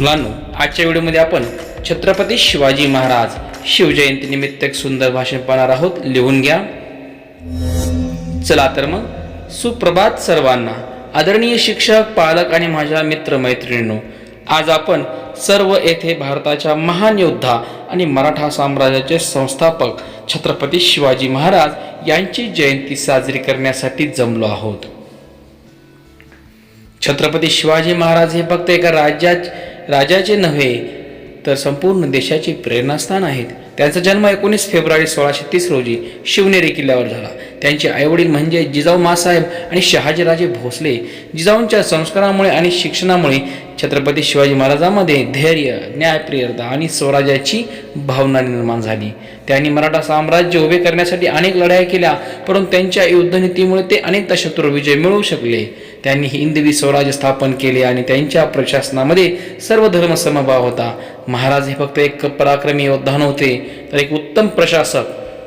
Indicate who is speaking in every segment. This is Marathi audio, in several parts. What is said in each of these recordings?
Speaker 1: मुलांनो आजच्या व्हिडिओमध्ये आपण छत्रपती शिवाजी महाराज शिवजयंतीनिमित्त एक सुंदर भाषण पाहणार आहोत. लिहून घ्या. चला तर मग सुप्रभात सर्वांना. आदरणीय शिक्षक पालक आणि माझ्या मित्र मैत्रिणींनो आज आपण सर्व येथे भारताच्या महान योद्धा आणि मराठा साम्राज्याचे संस्थापक छत्रपती शिवाजी महाराज यांची जयंती साजरी करण्यासाठी जमलो आहोत. छत्रपती शिवाजी महाराज हे फक्त एका राज्यात राजाचे नव्हे तर संपूर्ण देशाचे प्रेरणास्थान आहेत. त्यांचा जन्म एकोणीस फेब्रुवारी सोळाशे तीस रोजी शिवनेरी किल्ल्यावर झाला. त्यांचे आईवडील म्हणजे जिजाऊ मासाहेब आणि शहाजीराजे भोसले. जिजाऊंच्या संस्कारामुळे आणि शिक्षणामुळे छत्रपती शिवाजी महाराजांमध्ये धैर्य न्यायप्रियता आणि स्वराज्याची भावना निर्माण झाली. त्यांनी मराठा साम्राज्य उभे करण्यासाठी अनेक लढाया केल्या परंतु त्यांच्या युद्धनीतीमुळे ते अनेकदा शत्रू विजय मिळवू शकले. त्यांनी हिंदवी स्वराज्य स्थापन केले आणि त्यांच्या प्रशासनामध्ये सर्व धर्म समभाव होता. महाराज हे फक्त एक पराक्रमी योद्धा नव्हते तर एक उत्तम प्रशासक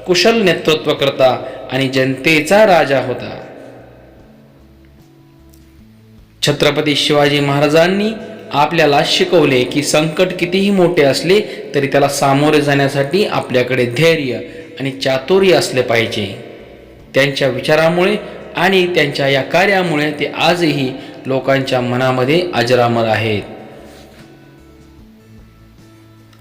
Speaker 1: कुशल नेतृत्वकर्ता आणि जनतेचा राजा होता. छत्रपती शिवाजी महाराजांनी आपल्याला शिकवले की संकट कितीही मोठे असले तरी त्याला सामोरे जाण्यासाठी आपल्याकडे धैर्य आणि चातुर्य असले पाहिजे. त्यांच्या विचारामुळे आणि त्यांच्या या कार्यामुळे ते आजही लोकांच्या मनामध्ये अजरामर आहेत.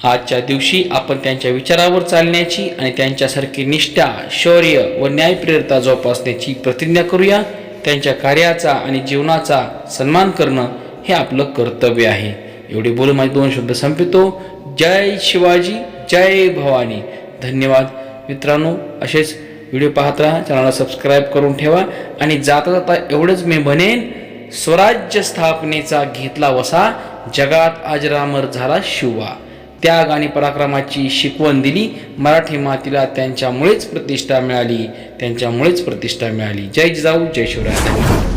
Speaker 1: आजच्या दिवशी आपण त्यांच्या विचारावर चालण्याची आणि त्यांच्यासारखी निष्ठा शौर्य व न्यायप्रियता जोपासण्याची प्रतिज्ञा करूया. त्यांच्या कार्याचा आणि जीवनाचा सन्मान करणं हे आपलं कर्तव्य आहे. एवढे बोलून माझे दोन शब्द संपितो जय शिवाजी जय भवानी. धन्यवाद. मित्रांनो असेच व्हिडिओ पाहत राहा चॅनलला सबस्क्राईब करून ठेवा. आणि जाता जाता एवढंच मी म्हणेन स्वराज्य स्थापनेचा घेतला वसा जगात अजरामर झाला शिवा. त्याग आणि पराक्रमाची शिकवण दिली मराठी मातीला त्यांच्यामुळेच प्रतिष्ठा मिळाली त्यांच्यामुळेच प्रतिष्ठा मिळाली. जय जाऊ जय शिवराय.